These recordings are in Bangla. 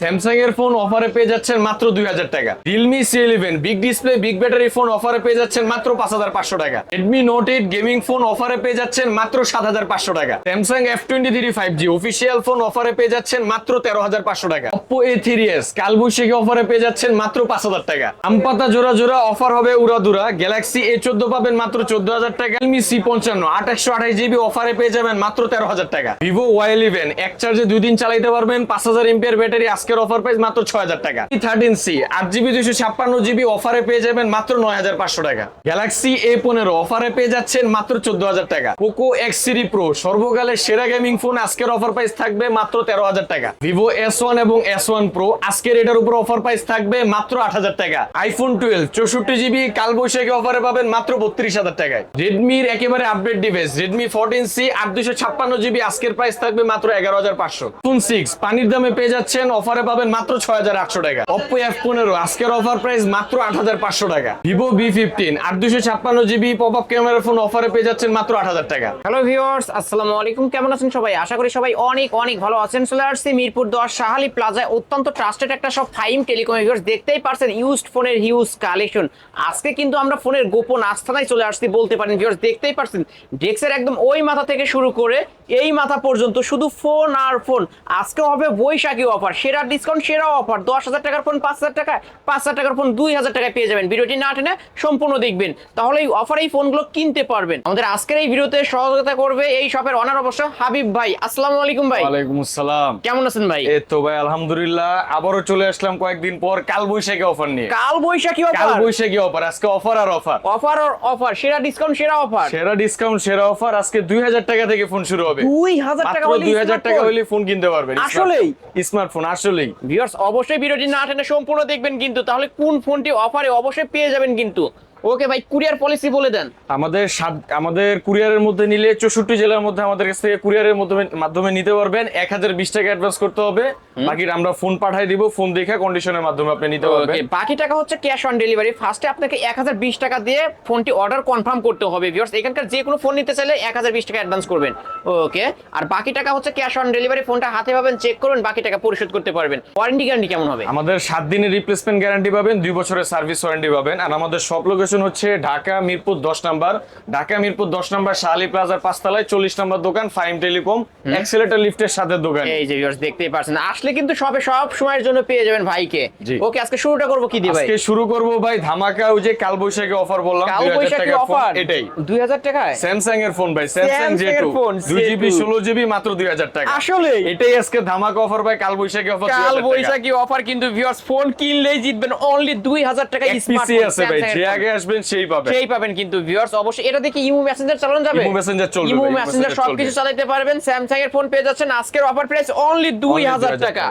স্যামসাং এর ফোন অফারে পেয়ে যাচ্ছেন মাত্র দুই হাজার টাকা। Realme C eleven big display big battery phone অফারে পেয়ে যাচ্ছেন মাত্র পাঁচ হাজার পাঁচশো টাকা। Redmi Note eight gaming phone অফারে পেয়ে যাচ্ছেন মাত্র সাত হাজার পাঁচশো টাকা। Samsung F twenty three five G official phone অফারে পেয়ে যাচ্ছেন মাত্র তেরো হাজার পাঁচশো টাকা। অপো এ থ্রি এস কালবৈশাখী অফারে পেয়ে যাচ্ছেন মাত্র পাঁচ হাজার টাকা। আমপাতা জোড়া জোড়া অফার হবে উড়াদুরা। গ্যালাক্সি এ চোদ্দ পাবেন মাত্র চোদ্দ হাজার টাকা। রিয়েলমি সি পঞ্চান্ন আঠাশশো আঠাশ জিবি অফারে পেয়ে যাবেন মাত্র তেরো হাজার টাকা। ভিভো ওয়াই ইলেভেন এক চার্জে দুই দিন চালাইতে পারবেন, পাঁচ হাজার এমপিয়ার ব্যাটারি আজকের অফার প্রাইস মাত্র ছয় হাজার টাকা থার্টিন সি আট জিবি দুইশো ছাপ্পান্ন জিবি অফারে পেয়ে যাবেন মাত্র নয় হাজার পাঁচশো টাকা। গ্যালাক্সি এ পনেরো অফারে পেয়ে যাচ্ছেন মাত্র চোদ্দ হাজার টাকা। পোকো এক্স সিরি প্রো সর্বকালের সেরা গেমিং ফোন আজকের অফার প্রাইস থাকবে মাত্র তেরো হাজার টাকা। ভিভো এস ওয়ান এবং এস ওয়ান প্রো আজকের এটার উপর অফার প্রাইস থাকবে মাত্র আট হাজার টাকা। আইফোন টুয়েলভ চৌষট্টি জিবি কাল কালবৈশাখী অফারে পাবেন মাত্র বত্রিশ হাজার টাকায়। রেডমির একেবারে update device Redmi fourteen C আট দুশো ছাপ্পান্ন জিবি আজকের প্রাইস থাকবে মাত্র এগারো হাজার পাঁচশো। ফোন সিক্স পানির দামে পেয়ে যাচ্ছেন অফারে পাবেন মাত্র ছয় হাজার আটশো টাকা। অপো এফ পনেরো, আজকের অফার প্রাইস মাত্র আট হাজার পাঁচশো টাকা। ভিভো বি ফিফটিন আট দুশো ছাপ্পান্ন GB pop up camera phone অফারে পেয়ে যাচ্ছেন মাত্র আট হাজার টাকা। হ্যালো ভিউয়ার্স আসসালামু আলাইকুম। কেমন আছেন সবাই? আশা করি সবাই অনেক অনেক ভালো আছেন। চলে আসছি মিরপুর দশ শাহালি প্লাজায়। অত্যন্ত ট্রাস্টেড একটা সব ফাইম টেলিকম ভিউয়ার্স দেখতেই পারছেন ইউজড ফোনের হিউজ কালেকশন আজকে কিন্তু আমরা ফোনের গোপন আস্থানায় চলে আসছি বলতে পারেন ভিউয়ার্স দেখতেই পারছেন ডেক্সের একদম ওই মাথা থেকে শুরু করে এই মাথা পর্যন্ত শুধু ফোন আর ফোন। আজকে হবে বৈশাখী অফার। সেরা ডিসকাউন্ট সেরা অফার। দশ হাজার টাকার ফোন পাঁচ হাজার টাকা পাঁচ হাজার টাকার ফোন দুই হাজার টাকায় পেয়ে যাবেন। ভিডিওটি না টেনে সম্পূর্ণ দেখবেন। তাহলে এই অফারে এই ফোনগুলো কিনতে পারবেন। আমাদের আজকের এই ভিডিওতে সহযোগিতা করবে এই শপের অনার অবশ্য হাবিব ভাই। আসসালামু আলাইকুম ভাই। ওয়ালাইকুম আসসালাম। কেমন আছেন ভাই? এই তো ভাই আলহামদুলিল্লাহ। আবারও চলে আসলাম কয়েকদিন পর কাল বৈশাখী অফার নিয়ে। কাল বৈশাখী অফার কাল বৈশাখী অফার আজকে অফার আর অফার অফার আর অফার সেরা ডিসকাউন্ট সেরা অফার সেরা ডিসকাউন্ট সেরা অফার আজকে দুই হাজার টাকা থেকে ফোন শুরু হবে। দুই হাজার টাকা হলে দুই হাজার টাকা হলে ফোন কিনতে পারবেন আসলেই? স্মার্টফোন আসলেই। ভিউয়ার্স অবশ্যই ভিডিওটি না টেনে সম্পূর্ণ দেখবেন কিন্তু তাহলে কোন ফোনটি অফারে অবশ্যই পেয়ে যাবেন কিন্তু। ওকে ভাই কুরিয়ার পলিসি বলে দেন। আমাদের সাত- আমাদের কুরিয়ারের মধ্যে নিলে চৌষট্টি জেলার মধ্যে আমাদের কাছ থেকে কুরিয়ারের মাধ্যমে মাধ্যমে নিতে পারবেন। এক হাজার বিশ টাকা অ্যাডভান্স করতে হবে। বাকি আমরা ফোন পাঠাই দিব ফোন দেখে কন্ডিশনের মাধ্যমে আপনি নিতে পারবেন। বাকি টাকা হচ্ছে ক্যাশ অন ডেলিভারি ফার্স্টে আপনাকে এক হাজার বিশ টাকা দিয়ে ফোনটি অর্ডার কনফার্ম করতে হবে ভিউয়ার্স এখানকার যে কোনো ফোন নিতে চাইলে এক হাজার বিশ টাকা অ্যাডভান্স করবেন। ওকে আর বাকি টাকা হচ্ছে ক্যাশ অন ডেলিভারি ফোনটা হাতে পাবেন চেক করবেন বাকি টাকা পরিশোধ করতে পারবেন। ওয়ারেন্টি গ্যারান্টি কেমন হবে? আমাদের সাত দিনের রিপ্লেসমেন্ট গ্যারান্টি পাবেন দুই বছরের সার্ভিস ওয়ারেন্টি পাবেন। আর আমাদের সব লোকেশন হচ্ছে ঢাকা মিরপুর দশ নাম্বার। ঢাকা মিরপুর দশ নাম্বার শাহালি প্লাজার পাঁচতলায় চল্লিশ নাম্বার দোকান ফাইম টেলিকম এক্সেলেটার লিফটের সাথে দোকান। এই যে ভিউয়ার্স দেখতেই পারছেন আসলে কিন্তু সবে সব সময়ের জন্য পেয়ে যাবেন ভাইকে। ওকে আজকে শুরুটা করব কি দিয়ে ভাই? আজকে শুরু করব ভাই ধামাকা ওই যে কাল বৈশাখী অফার বললাম কাল বৈশাখী অফার এটাই। দুই হাজার টাকায়? স্যামসাং এর ফোন ভাই স্যামসাং Samsung জে এর টু ফোন, দুই জিবি Z2 ষোলো জিবি মাত্র দুই হাজার টাকা। আসলে এটাই আজকে ধামাকা অফার ভাই কাল বৈশাখী অফার কাল বৈশাখী অফার কিন্তু ভিউয়ার্স ফোন কিনলেই জিতবেন অনলি দুই হাজার টাকা পিসি স্মার্টফোন আছে ভাই যে আগে আসবেন সেই পাবে সেই পাবেন কিন্তু ভিউয়ার্স অবশ্যই এটা দেখি ইমো মেসেঞ্জার চালানো যাবে। ইমো মেসেঞ্জার চলবে ইমো মেসেঞ্জার সবকিছু চালাতে পারবেন। স্যামসাং এর ফোন পেয়ে যাচ্ছেন। আজকের অফার প্রাইস অনলি দুই হাজার 2000 টাকা।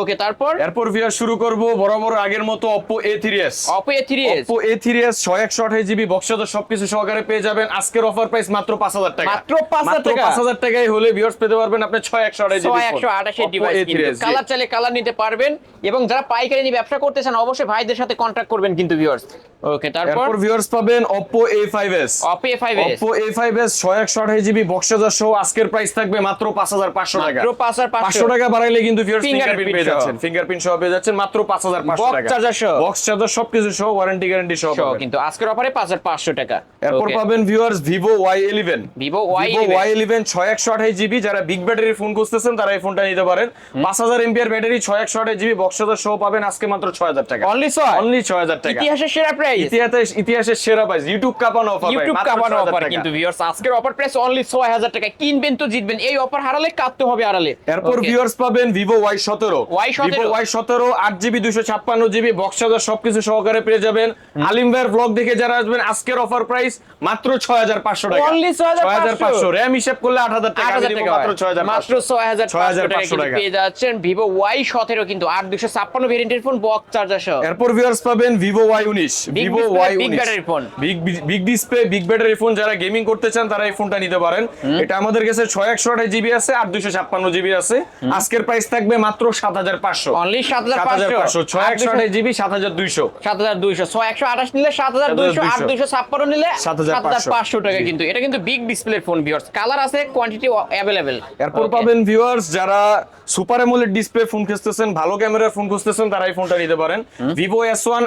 ওকে তারপর? এরপর ভিয়া শুরু করব বরাবর আগের মতো Oppo A3s Oppo A three Oppo A3s 128 GB বক্সদ সবকিছু সহকারে পেয়ে যাবেন। আজকের অফার প্রাইস মাত্র 5000 টাকা। মাত্র 5,000 টাকা? 5000 টাকায় হলে ভিউয়ার্স পেতে পারবেন আপনি 6128 জিবি ছয় একশো আঠাশের ডিভাইস কালার চাইলে কালার নিতে পারবেন। এবং যারা পাইকারি নিয়ে ব্যবসা করতে চান অবশ্যই ভাইদের সাথে কন্ট্যাক্ট করবেন কিন্তু ভিউয়ার্স ওকে তারপর? এরপর ভিউয়ার্স পাবেন Oppo A5s Oppo A five S Oppo A5s 128 GB বক্সজার সহ আজকের প্রাইস থাকবে মাত্র 5500 টাকা মাত্র পাঁচ হাজার 500 টাকা বাড়াইলে কিন্তু ভিউয়ার্স ফিঙ্গারপ্রিন্ট পেয়ে যাচ্ছেন। ফিঙ্গারপ্রিন্ট সহ পেয়ে যাচ্ছেন মাত্র 5500 Box টাকা। charger সহ। বক্স চার্জার সবকিছু সহ ওয়ারেন্টি গ্যারান্টি সহ পাবেন। কিন্তু আজকের অফারে পাঁচ হাজার পাঁচশো টাকা। এরপর পাবেন viewers Vivo Y11 Y eleven ছয় একশো আঠাশ জিবি যারা বিগ ব্যাটারির ফোন খুঁজতেছেন তারা এই ফোনটা নিতে পারেন। পাঁচ হাজার এমপিআর ব্যাটারি ছয় একশো আঠাশ জিবি বক্সদার সহ পাবেন আজকে মাত্র ছয় হাজার টাকা। Only ছয়? অনলি ছয় হাজার টাকা। ইতিহাসের সেরা প্রাইস ইতিহাসে ইতিহাসের সেরা প্রাইস ইউটিউব কাপানো অফার ইউটিউব কাপানো অফার কিন্তু ভিউয়ার্স আজকের অফার প্রাইস অনলি 6000 টাকা কিনবেন তো জিতবেন এই অফার হারালে কাঁদতে হবে আড়ালে। এরপর ভিউয়ার্স পাবেন Vivo Y17 Vivo Y17 8GB 256GB box charger সবকিছু সহকারে পেয়ে যাবেন। আলিম ভাইয়ের ব্লগ দেখে যারা আসবেন আজকের অফার প্রাইস মাত্র 6500 টাকা। অনলি 6500 RAM হিসাব করলে 8000 টাকা মাত্র 6500 মাত্র 6500 টাকা পেয়ে যাচ্ছেন Vivo Y17 কিন্তু 8256 ভেরিয়েন্টের ফোন বক্স চার্জার সহ। এরপর ভিউয়ার্স পাবেন Vivo Y19 Vivo Y19 big battery phone big display big battery phone যারা গেমিং করতে চান তারা এই ফোনটা নিতে পারেন। এটা আমাদের কাছে 6128 জিবি আছে আর 256 জিবি আছে। আজকের প্রাইস থাকবে মাত্র 7500 অনলি 7500 6128 জিবি 7200 7200 6128 নিলে 7200 আর 256 নিলে 7500 টাকা কিন্তু। এটা কিন্তু big display phone viewers colour আছে কোয়ান্টিটি এরপর পাবেন ভিউয়ার্স যারা সুপার অ্যামোলেড ডিসপ্লে ফোন খুঁজতেছেন ভালো ক্যামেরার ফোন খুঁজতেছেন তারা এই ফোনটা নিতে পারেন। Vivo S1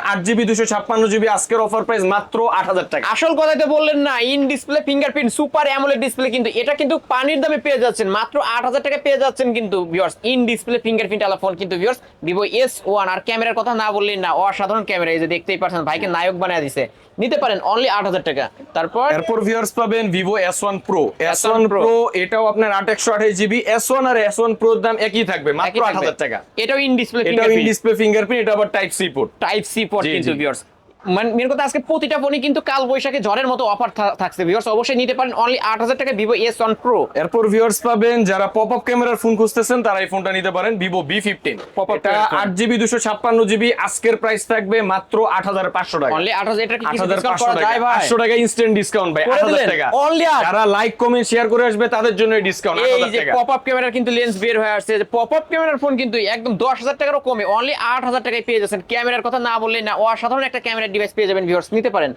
ছাপ্পান্ন জিবি আজকের অফার প্রাইস মাত্র আট হাজার টাকা। আসল কথাই তো বললেন না in display fingerprint super AMOLED display কিন্তু এটা কিন্তু পানির দামে পেয়ে যাচ্ছেন মাত্র আট হাজার টাকা পেয়ে যাচ্ছেন কিন্তু ভিউয়ার্স ইন ডিসপ্লে ফিঙ্গারপ্রিন্ট আলা ফোন কিন্তু ভিউয়ার্স ভিভো এস ওয়ান আর ক্যামেরার কথা না বললেন না অসাধারণ ক্যামেরা এই যে দেখতেই পাচ্ছেন ভাইকে নায়ক বানিয়ে দিছে। নিতে পারেন অনলি আট হাজার টাকা। তারপর এরপর ভিউয়ার্স পাবেন Vivo S one pro S one pro এটাও আপনার আট একশো আঠাশ জিবি এস ওয়ান আর এস ওয়ান প্রোর দাম একই থাকবে মাত্র আট হাজার টাকা। এটাও ইন ডিসপ্লে এটাও ইন ফিঙ্গারপ্রিন্ট ডিসপ্লে ফিঙ্গারপ্রিন্ট এটা আবার type C port type C port কিন্তু। ভিউয়ার্স মানে মেন কথা আজকে প্রতিটা ফোনই কিন্তু কাল বৈশাখী ঝড়ের মতো অফার থাকছে ভিউয়ার্স অবশ্যই নিতে পারেন। অনলি আট হাজার টাকা ভিভো এস ওয়ান প্রো এরপর ভিউয়ার্স পাবেন যারা পপ আপ ক্যামেরার ফোন খুঁজতেছেন তারা এই ফোনটা নিতে পারেন Vivo B fifteen camera phone। আট জিবি দুশো ছাপ্পান্ন জিবি আজকের প্রাইস থাকবে মাত্র আট হাজার পাঁচশো টাকা। অনলি আট হাজার আট হাজার পাঁচশো টাকা। আটশো টাকা ইনস্ট্যান্ট ডিসকাউন্ট ভাই আট হাজার টাকা। আট? যারা লাইক কমেন্ট শেয়ার করে আসবে তাদের জন্য ডিসকাউন্ট এই যে পপ আপ ক্যামেরার কিন্তু লেন্স বের হয়ে আসছে। পপ আপ ক্যামেরার ফোন কিন্তু একদম দশ হাজার টাকারও কমে। অনলি আট হাজার টাকায় পেয়ে যাচ্ছেন। ক্যামেরার কথা না বললেই না অসাধারণ একটা ক্যামেরার ডিভাইস পেয়ে যাবেন ভিউয়ার্স নিতে পারেন।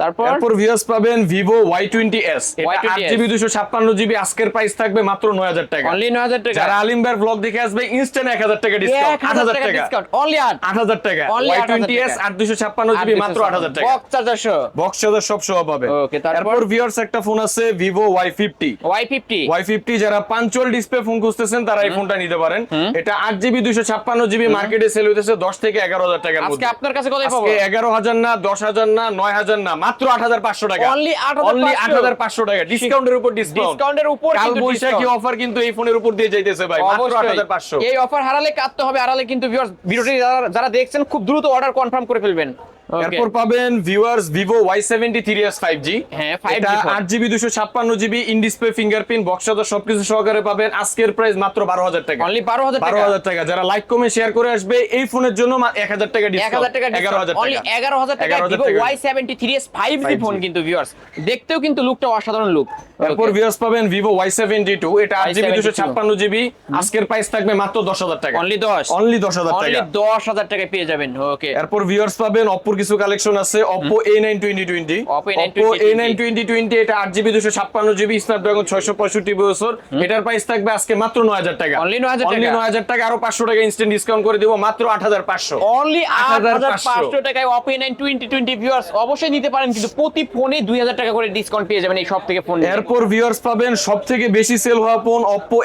তারপর? এরপর ভিউয়ার্স পাবেন এটা Y20s আট জিবি দুশো ছাপ্পান্ন জিবি আজকের প্রাইস থাকবে মাত্র নয় হাজার টাকা। অনলি নয় হাজার টাকা। যারা আলিম ভাইয়ের ব্লগ দেখে আসবে ইনস্ট্যান্ট এক হাজার টাকা ডিসকাউন্ট এক আট হাজার হাজার টাকা। টাকা ডিসকাউন্ট অনলি আট। আট হাজার টাকা। Only 8,000 টাকা। আট দুশো ছাপ্পান্ন জিবি মাত্র আট হাজার টাকা। বক্স চার্জার সহ বক্স চার্জার সব সহ পাবে Okay, তারপর? ভিউয়ার্স একটা ফোন আছে ওয়াই ফিফটি ওয়াই ফিফটি যারা পাঞ্চুয়াল ডিসপ্লে ফোন খুঁজতেছেন তারা এই ফোনটা নিতে পারেন। এটা আট জিবি দুইশো ছাপ্পান্ন জিবি মার্কেটে সেল হইতেছে দশ থেকে এগারো হাজার টাকার আজকে আপনার কাছে কত পাবো? আজকে এগারো হাজার না দশ হাজার না নয় হাজার না মাত্র আট হাজার পাঁচশো টাকা। অনলি 8,500 অনলি আট হাজার পাঁচশো টাকা। ডিসকাউন্টের উপর ডিসকাউন্ট ডিসকাউন্টের উপর কিন্তু বৈশাখী অফার কিন্তু এই ফোনের উপর দিয়ে যাইতেছে ভাই মাত্র আট অবশ্যই হাজার পাঁচশো। এই অফার হারালে কাটতে হবে হারালে কিন্তু ভিউয়ার্স ভিডিওটি যারা- দেখছেন খুব দ্রুত অর্ডার কনফার্ম করে ফেলবেন. এরপর পাবেন viewers Vivo Y seventy three S five G হ্যাঁ, 5G এটা ফোন। আট জিবি দুশো ছাপ্পান্ন GB in display fingerprint box সবকিছু সহকারে পাবেন। আজকের প্রাইস মাত্র বারো হাজার টাকা। অনলি বারো হাজার বারো হাজার টাকা। যারা লাইক কমে শেয়ার করে আসবে এই ফোনের জন্য এক হাজার টাকা এক হাজার টাকা এগারো হাজার অনলি এগারো হাজার টাকা 11,000 Vivo Y seventy three S five G phone কিন্তু ভিউয়ার্স দেখতেও কিন্তু লুকটা অসাধারণ লুক এরপর ভিউয়ার্স পাবেন ভিভো ওয়াই সেভেন্টি টু এটা আট জিবি দুশো ছাপ্পান্ন জিবি আজকের প্রাইস থাকবে মাত্র দশ হাজার টাকা। অনলি দশ। অনলি দশ হাজার টাকা। দশ হাজার টাকায় পেয়ে যাবেন। ওকে এরপর ভিউয়ার্স পাবেন অপ্পোর কিছু কালেকশন আছে Oppo A9 Oppo A nine twenty twenty এটা আট জিবি দুশো ছাপ্পান্ন জিবি স্ন্যাপড্রাগন ছয়শো পঁয়ষট্টি বছর এটার প্রাইস থাকবে আজকে মাত্র নয় হাজার টাকা। Only 9,000 অনলি টাকা। নয় হাজার টাকা আরও পাঁচশো টাকা ইনস্ট্যান্ট ডিসকাউন্ট করে দিব মাত্র আট হাজার পাঁচশো। অনলি 8,500 টাকায় নাইন টোয়েন্টি টোয়েন্টি ভিউয়ার্স অবশ্যই নিতে পারেন কিন্তু প্রতি ফোনে দুই হাজার টাকা করে ডিসকাউন্ট পেয়ে যাবেন এই সব থেকে ফোন এরপর ভিউয়ার্স পাবেন সব থেকে বেশি সেল হওয়া ফোন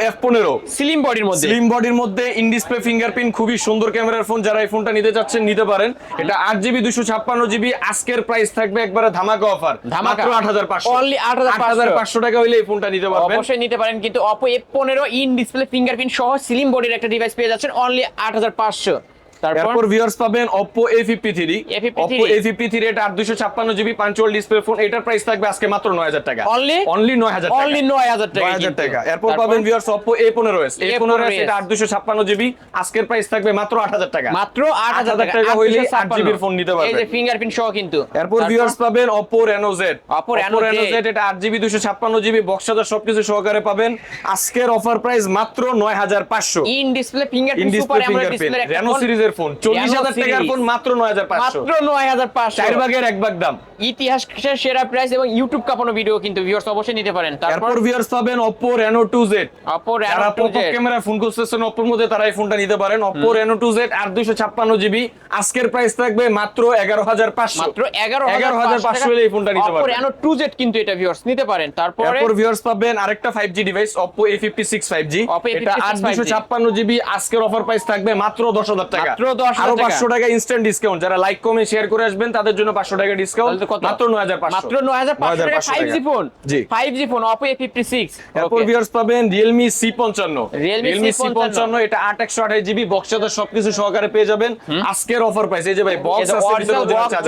এফ পনেরো। স্লিম বডির মধ্যে। স্লিম বডির মধ্যে ইন ডিসপ্লে ফিঙ্গারপ্রিন্ট খুবই সুন্দর ক্যামেরার ফোন যারা এই ফোনটা নিতে চাচ্ছেন নিতে পারেন। এটা আট জিবি দুশো ছাপ্পান্ন জিবি আজকের প্রাইস থাকবে একবারে ধামাকা অফার ধামাকা। মাত্র আট হাজার পাঁচশো। আট 8,500 পাঁচশো। টাকা হইলে এই ফোনটা নিতে পারবেন। অবশ্যই নিতে পারেন কিন্তু অপো এফ পনেরো ইন ডিসপ্লে ফিঙ্গারপ্রিন্ট সহ স্লিম বডির একটা ডিভাইস পেয়ে যাচ্ছেন অনলি আট হাজার পাঁচশো। তারপর? ভিউয়ার্স পাবেন Oppo A53 A53? Oppo A53 এটা 856 GB punch hole display phone এটার প্রাইস থাকবে আজকে মাত্র 9000 টাকা। Only? অনলি 9000 টাকা। অনলি নয় হাজার টাকা 9000 কিন্তু। টাকা। এরপর? পাবেন viewers Oppo A15s A15s A15s এটা 856 জিবি আজকের প্রাইস থাকবে মাত্র 8000 টাকা। মাত্র আট হাজার 8,000 টাকা। হইলে 8 জিবির ফোন নিতে এই যে ফিঙ্গারপ্রিন্ট সহ কিন্তু। এরপর ভিউয়ার্স পাবেন Oppo Reno Z Oppo Reno Z এটা 8 জিবি 256 জিবি বক্স চার্জার সবকিছু সহকারে পাবেন। আজকের অফার প্রাইস মাত্র 9500 in display fingerprint super AMOLED display Reno সিরিজের ফোন 40000 টাকার ফোন মাত্র 9500 মাত্র নয় হাজার পাঁচশো। চার ভাগের এক ভাগ দাম। ইতিহাসের সেরা প্রাইস এবং ইউটিউব কাঁপানো ভিডিও কিন্তু ভিউয়ার্স অবশ্যই নিতে পারেন। তারপর ভিউয়ার্স পাবেন Oppo Reno 2Z Oppo Reno যারা 2Z ক্যামেরা ফোন করতেছেন Oppo এর মধ্যে তারা এই ফোনটা নিতে পারেন। Oppo Reno 2Z আর 256 জিবি। আজকের প্রাইস থাকবে মাত্র 11500 মাত্র এগারো 11500 হলে এই ফোনটা নিতে Oppo পারবেন। Reno 2Z কিন্তু এটা ভিউয়ার্স নিতে পারেন। তারপরে এরপর ভিউয়ার্স পাবেন আরেকটা 5G device Oppo A56 5G Oppo এটা A56 856 জিবি। আজকের অফার প্রাইস থাকবে মাত্র 10000 টাকা। মাত্র 10,000 আরও টাকা। 500 টাকা ইনস্ট্যান্ট ডিসকাউন্ট যারা লাইক কমে শেয়ার করে আসবেন তাদের জন্য 500 টাকা ডিসকাউন্ট? মাত্র 9500 মাত্র 9500 টাকা। 5G ফোন জি। 5G ফোন Oppo A56 এরপর ভিউয়ার্স পাবেন Realme C55 Realme C55 এটা 8 জিবি বক্স চার্জার সবকিছু সহকারে পেয়ে যাবেন। আজকের অফার প্রাইস এই যে ভাই বক্স আছে ভিতরে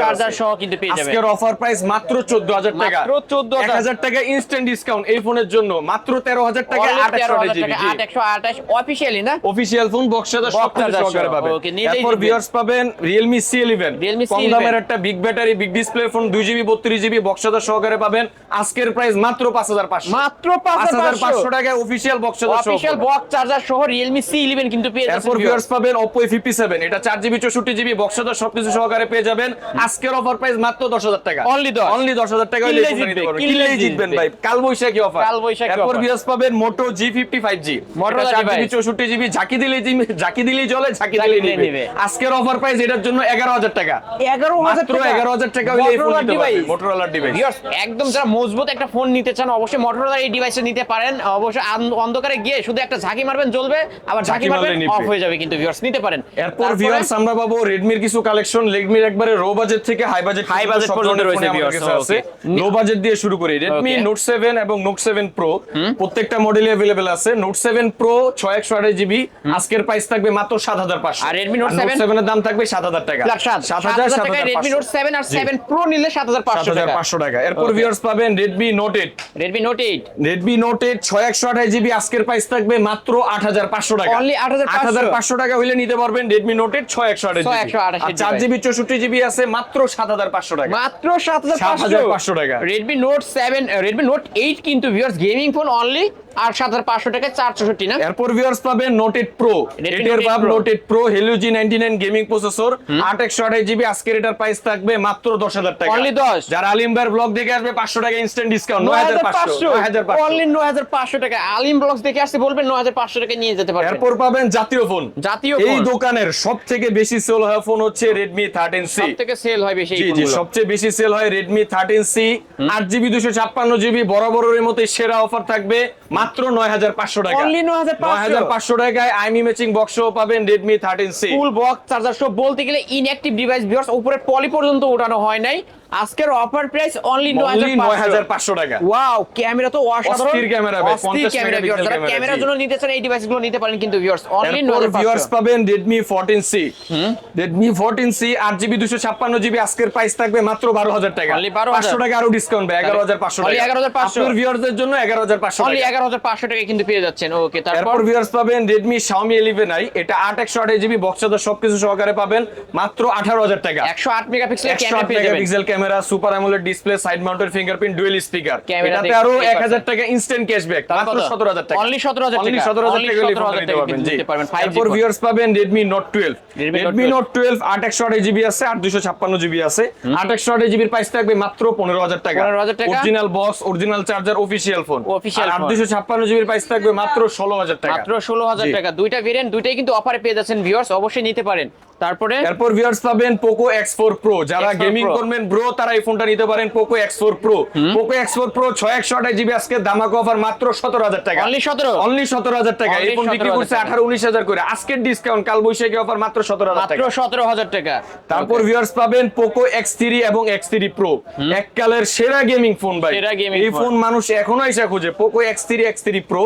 চার্জার সহ কিন্তু পেয়ে যাবেন। আজকের অফার প্রাইস মাত্র 14000 টাকা। মাত্র 14,000 টাকা ইনস্ট্যান্ট ডিসকাউন্ট এই ফোনের জন্য। মাত্র 13000 টাকা Only 8 13,000 জিবি টাকা 828 অফিশিয়ালি না? অফিশিয়াল ফোন বক্স চার্জার সহকারে সহ। এরপর। ভিউয়ার্স পাবেন Realme C11 Realme কম দামের একটা big battery big display phone 2 GB 32 GB বক্সদার সহকারে পাবেন। আজকের প্রাইস মাত্র 5500 মাত্র 5500 টাকায় অফিশিয়াল বক্সদার অফিসিয়াল বক্স চার্জার সহ সি ইলেভেন কিন্তু পেয়ে যাচ্ছেন এরপর ভিউয়ার্স পাবেন Oppo A57 এটা 4 জিবি 64 জিবি বক্সদার সবকিছু সহকারে পেয়ে যাবেন। আজকের অফার প্রাইস মাত্র 10000 টাকা। Only 10 অনলি 10000 টাকা হলে কিনলেই জিতবেন জিতবে। ভাই। কাল বৈশাখী অফার কাল বৈশাখী এরপর ভিউয়ার্স পাবেন Moto G55G Motorola এটা 4 জিবি device। 64 জিবি ঝাঁকি দিলেই ঝাঁকি দিলেই চলে ঝাঁকি দিলেই নিবে নিবে। আজকের অফার প্রাইস এটার জন্য 11000 টাকা এগারো হাজার মাত্র 11000 টাকা হলে এই ফোন Motorola নিতে পারবেন device। মোটরোলার ডিভাইস Viewers, একদম যারা মজবুত একটা ফোন নিতে চান অবশ্যই মোটরোলার এই ডিভাইসটা নিতে পারেন অবশ্যই আন- অন্ধকারে গিয়ে শুধু একটা ঝাঁকি মারবেন জ্বলবে আবার ঝাঁকি ঝাঁকি মারবেন মারলে নিবে। অফ হয়ে যাবে কিন্তু ভিউয়ার্স নিতে পারেন এরপর তারপরে- ভিউয়ার্স আমরা পাবো রেডমির কিছু কালেকশন রেডমির একবারে লো বাজেট থেকে হাই বাজেট High budget পর্যন্ত রয়েছে viewers, আছে okay. লো বাজেট দিয়ে শুরু করি রেডমি Okay. নোট 7 এবং নোট 7 প্রো প্রত্যেকটা মডেলে अवेलेबल আছে নোট 7 প্রো 628 জিবি আজকের প্রাইস থাকবে মাত্র 7500 আর Redmi Note 7? 7 এর দাম থাকবে 7000 টাকা। লাখ সাত। সাত হাজার টাকায় Redmi Note 7 আর 7 Pro নিলে 7500 টাকা। 7500 টাকা। এরপর. ভিউয়ার্স পাবেন Redmi Note 8 Redmi Note 8 Redmi Note 8 628 GB আজকের প্রাইস থাকবে মাত্র 8500 টাকা। Only 8500 8500 টাকা হইলে নিতে পারবেন রেডমি নোট 8 628 জিবি 628 আর 4 জিবি 64 জিবি আছে মাত্র 7500 টাকা। মাত্র 7500 7500 টাকা। Redmi Note 7 Redmi Note 8 কিন্তু ভিউয়ার্স গেমিং ফোন অনলি আর 7500 টাকায় 464 না? এরপর ভিউয়ার্স পাবেন নোট 8 প্রো এটার Note 8 বাপ Pro। Note 8 pro G 99 gaming processor 8128 GB আজকের এটার প্রাইস থাকবে মাত্র 10000 টাকা। Only 10 যারা আলিম ভাইয়ের ব্লগ দেখে আসবে 500 টাকা ইনস্ট্যান্ট ডিসকাউন্ট 9500 9500 অনলি 9500 টাকা আলিম ব্লগস দেখে আসতে বলবেন 9500 টাকা নিয়ে যেতে পারবেন এরপর পাবেন জাতীয় ফোন জাতীয় এই দোকানের সব থেকে বেশি সেল হয় ফোন হচ্ছে রেডমি থার্টিন সি সব থেকে সেল হয় বেশি জি জি সবচেয়ে বেশি সেল হয় রেডমি থার্টিন সি আট জিবি দুশো ছাপ্পান্ন জিবি বরাবরের মতো সেরা অফার থাকবে। মাত্র নয় হাজার পাঁচশো টাকা। Only 9500 নয় হাজার পাঁচশো টাকায় আইমি ম্যাচিং বক্সও পাবেন Redmi thirteen C full box charger সব বলতে গেলে ইনঅ্যাক্টিভ ডিভাইস ভিউয়ার্স উপরে পলি পর্যন্ত উঠানো হয় নাই। আজকের অফার প্রাইস অনলি নয় হাজার 9500 পাঁচশো টাকা। ওয়াও ক্যামেরা তো অসাধারণ। অস্থির camera ভাই, 50 ক্যামেরা ভিউয়ার্স যারা ক্যামেরার জন্য নিতে চান এই ডিভাইসগুলো নিতে পারেন কিন্তু ভিউয়ার্স অনলি এরপর ভিউয়ার্স 9500 পাবেন সি আট জিবি দুশো ছাপ্পান্ন জিবি আজকের প্রাইস থাকবে মাত্র বারো হাজার টাকা। Only 12,000 পাঁচশো টাকা আরও ডিসকাউন্ট পাঁচশো Only টাকা। 11,500 আপনার ভিউয়ারদের জন্য এগারো হাজার পাঁচশো অনলি টাকা। 11500 টাকা কিন্তু পেয়ে যাচ্ছেন। ওকে তারপর? ভিউয়ার্স পাবেন Redmi Xiaomi 11i এটা 8 128 জিবি বক্স চার্জার সবকিছু সহকারে পাবেন মাত্র 18000 টাকা। 108 মেগাপিক্সেলের ক্যামেরা 108 পেয়ে যাবেন। Megapixel camera super AMOLED display side mounted fingerprint dual speaker এটাতে আরও 1000 টাকা ইনস্ট্যান্ট ক্যাশব্যাক মাত্র 17000 টাকা। Only 17,000 Only টাকা। 17000 টাকা হলে এই ফোনটা 17,000 নিতে পারবেন জি নিতে পারবেন, 5G এরপর ভিউয়ার্স পাবেন Redmi Note 12 Redmi Note 12 8 128 GB আছে 8 256 জিবি আছে। 8 128 জিবির প্রাইস থাকবে মাত্র 15000 টাকা। 15,000 টাকা। Original box original charger official phone Official আর phone। 8 256 জিবির প্রাইস থাকবে মাত্র 16000 টাকা। মাত্র 16000 টাকা। দুইটা ভেরিয়েন্ট দুইটাই কিন্তু অফারে পেয়ে যাচ্ছেন ভিউয়ার্স অবশ্যই নিতে পারেন। তারপরে? এরপর ভিউয়ার্স পাবেন পোকো X4 Pro যারা গেমিং করবেন ব্রো তারা এই ফোনটা নিতে পারেন Poco X4 Pro Poco X4 Pro 6128 GB আজকে দামাকা অফার মাত্র 17000 টাকা। Only 17 অনলি 17000 টাকা। এই ফোন বিক্রি করছে 18 19000 করে। আজকের ডিসকাউন্ট কাল বৈশাখী অফার মাত্র 17000 মাত্র 17000 টাকা। তারপর ভিউয়ার্স পাবেন পোকো X3 এবং X3 Pro এককালের সেরা গেমিং ফোন ভাই। এই ফোন মানুষ এখনও এসে খুঁজে। Poco X3 X3 Pro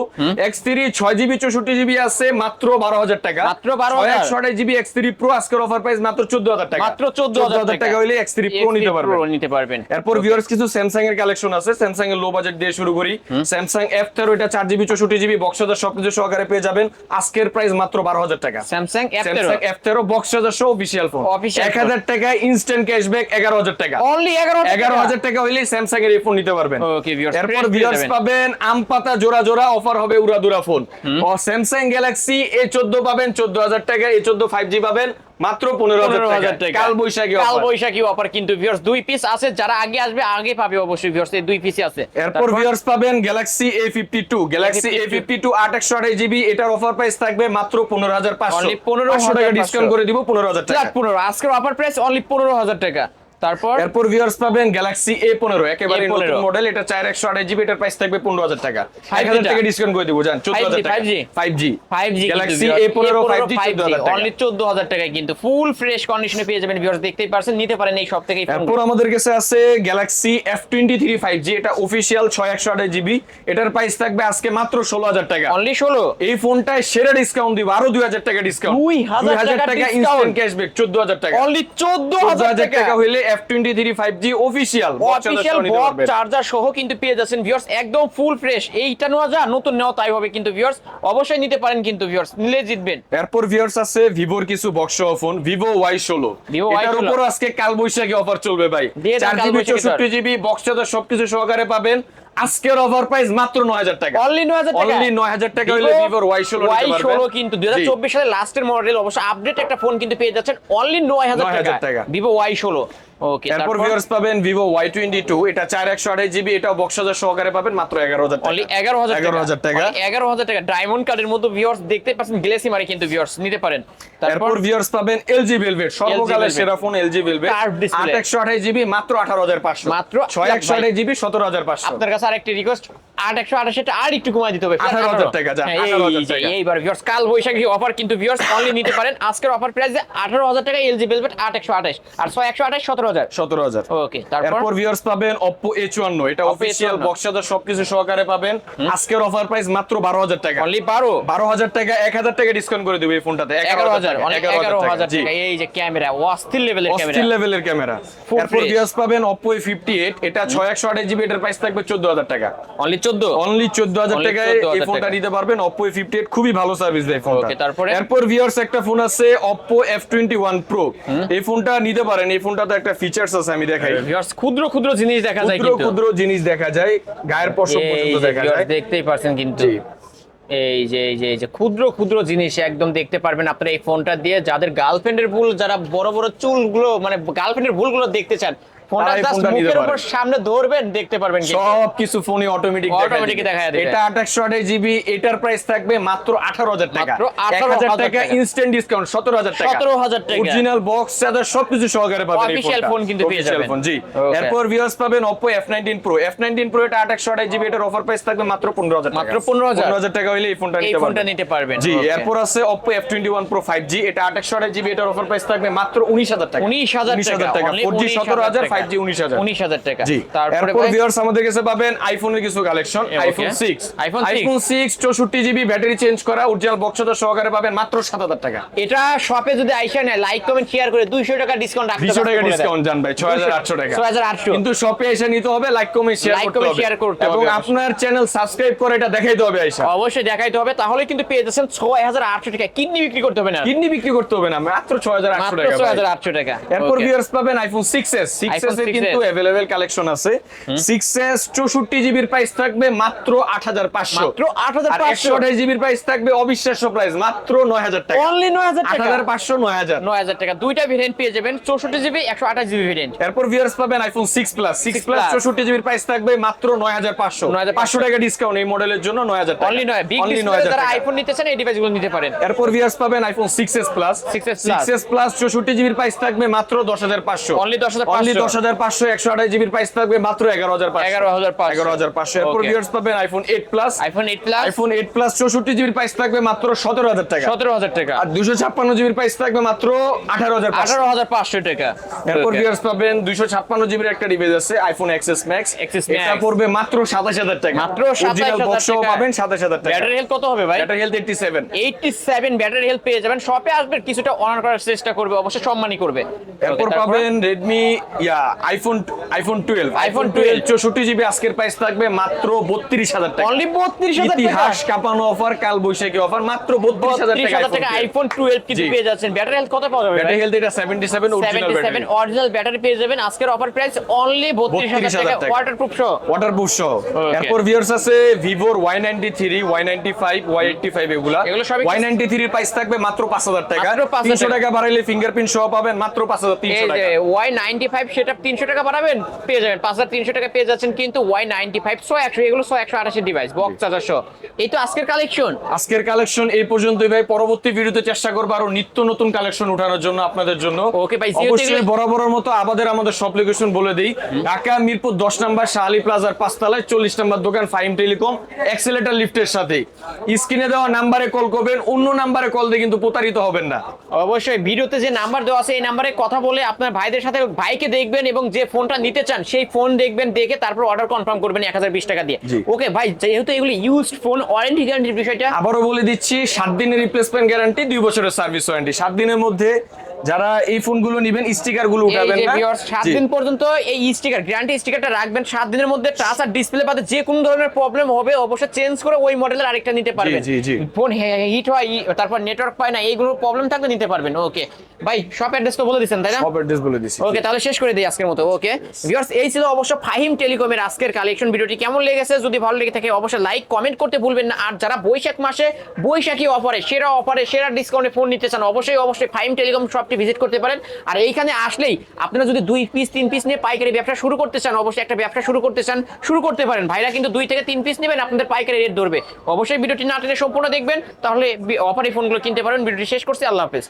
X3 6 GB 64 GB আছে মাত্র 12000 টাকা। মাত্র 12,000 128 জিবি X3 Pro আজকের অফার প্রাইস মাত্র 14000 টাকা। মাত্র 14000 টাকা। হইলে X3 Pro নিতে পারবেন। Pro নিতে পারবেন। এরপর ভিউয়ার্স কিছু স্যামসাং এর কালেকশন আছে। স্যামসাং এর লো বাজেট দিয়ে শুরু করি। স্যামসাং F13 এটা 4 জিবি 64 বক্স সবকিছু সহকারে পেয়ে যাবেন। আজকের প্রাইস মাত্র 12000 টাকা। স্যামসাং F13 F13 বক্স সহ অফিশিয়াল ফোন 1000 টাকা ইনস্ট্যান্ট ক্যাশব্যাক 11000 টাকা। অনলি 11000 11000 টাকা হইলে স্যামসাং এর এই ফোন নিতে পারবেন। Okay, viewers, এরপর ভিউয়ার্স পাবেন আম পাতা জোড়া জোড়া অফার হবে উড়াদুরা ফোন ও স্যামসাং গ্যালাক্সি A14 পাবেন 14000 টাকা A14 5G পাবেন। মাত্র 15000 টাকা। কাল বৈশাখী কাল বৈশাখী অফার কিন্তু ভিউয়ার্স দুই পিস আছে যারা আগে আসবে আগে পাবে অবশ্যই ভিউয়ার্স এই দুই পিসই আছে। এরপর ভিউয়ার্স পাবেন Galaxy A52 Galaxy A52 8128 GB এটার অফার প্রাইস থাকবে মাত্র পনেরো 15500 Only 15,500 টাকা ডিসকাউন্ট করে দিব 15000 টাকা। পনেরো 15 আজকের অফার প্রাইস অনলি 15000 টাকা। তারপর? এরপর ভিউয়ার্স পাবেন গ্যালাক্সি A15 একেবারে নতুন মডেল এটা 4128 জিবি এটার প্রাইস থাকবে 15000 টাকা। 5G 1000 টাকা ডিসকাউন্ট করে দিব জান 14000 টাকা। 5G 5G 5G Galaxy A15 5G 14000 টাকা। অনলি 14000 টাকায় কিন্তু ফুল ফ্রেশ কন্ডিশনে পেয়ে যাবেন ভিউয়ার্স দেখতেই পারছেন নিতে পারেন এই সব থেকে এরপর আমাদের কাছে আছে গ্যালাক্সি F23 5G এটা অফিশিয়াল 6128 জিবি এটার প্রাইস থাকবে আজকে মাত্র 16000 টাকা। অনলি 16 এই ফোনটায় সেরা ডিসকাউন্ট দিব আরও 2000 টাকা ডিসকাউন্ট 2000 টাকা টাকা। ইনস্ট্যান্ট ক্যাশব্যাক 14000 টাকা। অনলি 14000 14000 টাকা। টাকা হইলে F twenty three five G official official box charger সহ কিন্তু পেয়ে যাচ্ছেন ভিউয়ার্স একদম ফুল ফ্রেশ এইটা নেওয়া যা নতুন নেওয়া তাই হবে কিন্তু ভিউয়ার্স অবশ্যই নিতে পারেন কিন্তু ভিউয়ার্স নিলে জিতবেন। এরপর ভিউয়ার্স আছে ভিভোর কিছু বক্স ফোন ভিভো ওয়াই ষোলো। এটার উপর আজকে কাল বৈশাখী অফার চলবে ভাই। চার জিবি চৌষট্টি জিবি বক্স চার্জার সবকিছু সহকারে পাবেন। আজকের অফার প্রাইস মাত্র নয় হাজার টাকা। অনলি 9000 টাকা। Only 9000 টাকা হলে Vivo Y16 নিতে ওয়াই পারবেন। কিন্তু দুই হাজার জি। চব্বিশ সালের লাস্টের মডেল অবশ্য আপডেট একটা ফোন কিন্তু পেয়ে যাচ্ছেন। অনলি নয় হাজার 9,000 টাকা। ভিভো ওয়াই ষোলো। ওকে এরপর ভিউয়ার্স পাবেন ভিভো ওয়াই এটা চার একশো এটাও বক্স চার্জার সহকারে পাবেন মাত্র এগারো হাজার অনলি টাকা। এগারো হাজার টাকা। এগারো হাজার টাকা। ডায়মন্ড কার্ডের মধ্যে ভিউয়ার্স দেখতে পাচ্ছেন গ্লেসি মারি কিন্তু ভিউয়ার্স নিতে পারেন। তারপর? ভিউয়ার্স পাবেন এলজি ভেলভেট সর্বকালের সেরা phone LG velvet Curved display। আট একশো আঠাশ জিবি মাত্র আঠারো হাজার পাঁচশো। মাত্র ছয় একশো আঠাশ সতেরো হাজার পাঁচশো। আপনার কাছে আরেকটি রিকোয়েস্ট আট একশো আঠাশিটা আর একটু কমায় দিতে হবে। 18,000 টাকা, যা, 18,000 টাকা। এইবার ভিউয়ার্স কাল বৈশাখী অফার কিন্তু ভিউয়ার্স অনলি নিতে পারেন। আজকের অফার প্রাইস আঠারো হাজার টাকা এলজি ভেলভেট আট একশো আঠাশ। আর ছয় একশো আঠাশ সতেরো হাজার? সতেরো হাজার। ওকে তারপর? ভিউয়ার্স পাবেন Oppo A51 এটা অফিসিয়াল বক্স চার্জার সবকিছু সহকারে পাবেন। আজকের অফার প্রাইস মাত্র বারো হাজার টাকা। অনলি বারো? বারো হাজার টাকা এক হাজার টাকা ডিসকাউন্ট করে দেবো এই ফোনটাতে এগারো হাজার এগারো হাজার টাকা এই যে ক্যামেরা অস্থির লেভেলের অস্থির লেভেলের ক্যামেরা। এরপর ভিউয়ার্স পাবেন Oppo A58 এটা ছয় একশো আঠাশ জিবি এটার প্রাইস থাকবে চোদ্দ হাজার টাকা। অনলি চোদ্দ? অনলি চোদ্দ হাজার টাকায় এই ফোনটা নিতে পারবেন Oppo A58 খুবই ভালো সার্ভিস দেয় ফোনটা Okay, তারপরে? এরপর ভিউয়ার্স একটা ফোন আছে Oppo F21 Pro এই ফোনটা নিতে পারেন। এই ফোনটা তো একটা ফিচারস আছে আমি দেখাই। ভিউয়ার্স ক্ষুদ্র ক্ষুদ্র জিনিস দেখা যায় ক্ষুদ্র ক্ষুদ্র জিনিস দেখা যায় গায়ের পশম পর্যন্ত দেখা যায়। দেখতেই পারছেন কিন্তু। এই যে এই যে এই যে ক্ষুদ্র ক্ষুদ্র জিনিস একদম দেখতে পারবেন আপনারা এই ফোনটা দিয়ে। যাদের গার্লফ্রেন্ডের ভুল যারা বড় বড় চুলগুলো মানে গার্লফ্রেন্ডের ভুলগুলো দেখতে চান ফোনটা এই জাস্ট ফোনটা মুখের উপর সামনে ধরবেন দেখতে পারবেন সব কিছু ফোনে অটোমেটিক Automatic দেখায় দেবে। এটা আঠাশশো আঠাশ জিবি এটার প্রাইস থাকবে মাত্র আঠারো হাজার টাকা। মাত্র 18,000 টাকা টাকা। ইনস্ট্যান্ট ডিসকাউন্ট টাকা। 17,000 টাকা। অরিজিনাল বক্স চার্জার সবকিছু সহকারে পাবেন এই Official কিন্তু পেয়ে যাবেন। phone, জি। এরপর ভিউয়ার্স পাবেন Oppo F19 Pro F19 Pro এটা আঠাশশো আঠাশ জিবি এটার অফার প্রাইস থাকবে মাত্র পনেরো হাজার মাত্র 15,000 হাজার। টাকা হলে এই ফোনটা এই নিতে ফোনটা পারবেন নিতে পারবেন। জি. এরপর আছে Oppo F21 Pro 5G এটা আঠাশশো আঠাশ জিবি এটার অফার প্রাইস থাকবে মাত্র উনিশ হাজার টাকা। 19,000 টাকা, টাকা। only 4G 19,000 সতেরো হাজার টাকা। 5G উনিশ হাজার। 19,000 টাকা। তারপরে ভিউয়ার্স আমাদের কাছে পাবেন আইফোনের কিছু collection iPhone 6 iPhone 6 iPhone 6 64 GB battery change করা অরিজিনাল বক্স সহকারে পাবেন মাত্র 7000 টাকা। এটা শপে যদি আইসা নেয় লাইক কমেন্ট শেয়ার করে 200 টাকা ডিসকাউন্ট রাখতে 200 টাকা ডিসকাউন্ট জান ভাই 6800 টাকা। 6800 কিন্তু শপে এসে নিতে হবে লাইক কমেন্ট শেয়ার করতে হবে। share করতে এবং আপনার চ্যানেল সাবস্ক্রাইব করে এটা দেখাইতে হবে আইসা। অবশ্যই দেখাইতে হবে তাহলে কিন্তু পেয়ে যাচ্ছেন ছয় হাজার আটশো টাকা। কিডনি বিক্রি করতে হবে না। কিডনি বিক্রি করতে হবে না মাত্র 6800 মাত্র টাকা ছয় ভাই। হাজার আটশো টাকা। এরপর ভিউয়ার্স পাবেন আইফোন 6s 6s iPhone এর 6s কিন্তু अवेलेबल কালেকশন আছে 6s 64 জিবির প্রাইস থাকবে মাত্র 8500 মাত্র আট হাজার আর পাঁচশো 128 জিবির প্রাইস থাকবে অবিশ্বাস্য প্রাইস মাত্র 9000 টাকা অনলি নয় হাজার টাকা 8500 9000 নয় হাজার টাকা দুইটা ভেরিয়েন্ট পেয়ে যাবেন চৌষট্টি জিবি একশো আঠাশ জিবি ভেরিয়েন্ট এরপর ভিউয়ার্স পাবেন আইফোন 6 প্লাস 6 প্লাস Plus। 64 জিবির প্রাইস থাকবে মাত্র 9500 9,500 500 টাকা ডিসকাউন্ট এই মডেলের জন্য 9000 টাকা অনলি নয় বিগ Only ডিসপ্লে 9,000 যারা টাকা। আইফোন নিতে চান এই ডিভাইসগুলো নিতে পারেন এরপর ভিউয়ার্স পাবেন iPhone 6s plus 6s Plus। 6s plus 64 জিবির প্রাইস থাকবে মাত্র 10500 Only 10,500 অনলি 10500 128 জিবির প্রাইস থাকবে মাত্র 11500 11,500 11500 এরপর ভিউয়ার্স পাবেন iPhone 8 plus iPhone eight plus iPhone 8 plus 64 জিবির প্রাইস থাকবে মাত্র 17000 টাকা। সতেরো হাজার টাকা। আর 256 জিবির প্রাইস থাকবে মাত্র 18500 আঠারো হাজার পাঁচশো টাকা। এরপর ভিউয়ার্স পাবেন 256 জিবির একটা ডিভাইস আছে আইফোন এক্সএস ম্যাক্স XS এটা পড়বে মাত্র 27000 টাকা। মাত্র অরিজিনাল 27,000 টাকা। পাবেন 27000 টাকা। ব্যাটারি হেলথ কত হবে ভাই? Battery health 87 eighty seven battery health পেয়ে যাবেন। শপে আসবেন কিছুটা অনার করার চেষ্টা করবে অবশ্যই সম্মানই করবে। এরপর পাবেন রেডমি ইয়া আইফোন আইফোন 12 আইফোন 12 64 জিবি আজকের প্রাইস থাকবে মাত্র 32000 টাকা। অনলি বত্রিশ হাজার ইতিহাস কাঁপানো অফার কাল বৈশাখী অফার মাত্র বত্রিশ টাকা হাজার টাকা আইফোন টুয়েলভ কিন্তু পেয়ে যাচ্ছেন। ব্যাটারি হেলথ কত পাওয়া যাবে ব্যাটারি হেলথ এটা 77 অরিজিনাল ব্যাটারি অরিজিনাল ব্যাটারি পেয়ে যাবেন। আজকের অফার প্রাইস অনলি বত্রিশ হাজার 32,000 টাকা। টাকা। ওয়াটারপ্রুফ সহ। ওয়াটারপ্রুফ সহ। Okay. এরপর ভিউয়ার্স আছে ভিভোর Y93 Y95 Y85 এগুলা। এগুলো সবই Y93 এর প্রাইস থাকবে মাত্র 5000 টাকা। মাত্র 5,000 300 টাকা। বাড়াইলে ফিঙ্গারপ্রিন্ট সহ পাবেন মাত্র 5300 এই যে টাকা। ওয়াই নাইনটি ফাইভ সেটা তিনশো টাকা বাড়াবেন পেয়ে যাবেন। পাঁচ হাজার তিনশো টাকা পেয়ে যাচ্ছেন কিন্তু ওয়াই নাইনটি ফাইভ ছয় একশো এগুলো ছয় একশো আঠাশের ডিভাইস বক্স চার্জার সহ এই তো আজকের কালেকশন আজকের কালেকশন এই পর্যন্তই ভাই। পরবর্তী ভিডিওতে চেষ্টা করব আরও নিত্য নতুন কালেকশন উঠানোর জন্য আপনাদের জন্য। Okay ভাই, অবশ্যই বরাবরের মতো আমাদের আমাদের সব লোকেশন বলে দিই। ঢাকা মিরপুর দশ নাম্বার শাহালি প্লাজার পাঁচতলায় চল্লিশ নাম্বার দোকান ফাইম টেলিকম এক্সেলেটার লিফটের সাথে। স্ক্রিনে দেওয়া নাম্বারে কল করবেন অন্য নাম্বারে কল দিয়ে কিন্তু প্রতারিত হবেন না। অবশ্যই ভিডিওতে যে নাম্বার দেওয়া আছে এই নাম্বারে কথা বলে আপনার ভাইদের সাথে ভাইকে দেখবেন। এবং যে ফোনটা নিতে চান সেই ফোন দেখবেন দেখে তারপর অর্ডার কনফার্ম করবেন এক হাজার বিশ টাকা দিয়ে। ওকে ভাই যেহেতু এগুলি ইউজড ফোন ওয়ারেন্টি গ্যারান্টির বিষয়টা আবারও বলে দিচ্ছি সাত দিনের রিপ্লেসমেন্ট গ্যারান্টি দুই বছরের সার্ভিস ওয়ারেন্টি সাত দিনের মধ্যে যারা এই ফোনগুলো নেবেন স্টিকারগুলো উঠাবেন না সাত দিন পর্যন্ত এই স্টিকার গ্যারান্টি স্টিকারটা রাখবেন দিনের মধ্যে টাচ আর ডিসপ্লে বাদে যে কোনো ধরনের প্রবলেম হবে অবশ্যই চেঞ্জ করে ওই মডেলের আরেকটা নিতে পারবেন। ফোন হিট হয় তারপর নেটওয়ার্ক পায় না এইগুলো প্রবলেম থাকলে নিতে পারবেন ওকে ভাই শপ অ্যাড্রেস তো বলে তাই না? অ্যাড্রেস বলে দিছি। ওকে তাহলে শেষ করে দিই আজকের মতো ওকে ভিউয়ার্স এই ছিল অবশ্য ফাহিম টেলিকমের আজকের কালেকশন ভিডিওটি কেমন লেগেছে? যদি ভালো লেগে থাকে অবশ্যই লাইক কমেন্ট করতে ভুলবেন না। আর যারা বৈশাখ মাসে বৈশাখী অফারে সেরা অফারে সেরা ডিসকাউন্টে ফোন নিতে চান অবশ্যই অবশ্যই ফাহিম টেলিকম শপটি ভিজিট করতে পারেন। আর এইখানে আসলেই আপনারা যদি দুই পিস তিন পিস নিয়ে পাইকারি ব্যবসা শুরু করতে চান, অবশ্যই একটা ব্যবসা শুরু করতে চান, শুরু করতে পারেন। ভাইরা কিন্তু দুই থেকে তিন পিস নেবেন, আপনাদের পাইকারি রেট ধরবে। অবশ্যই ভিডিওটি না টেনে সম্পূর্ণ দেখবেন, তাহলে অফারে ফোনগুলো কিনতে পারেন। ভিডিওটি শেষ করছি, আল্লাহ হাফেজ।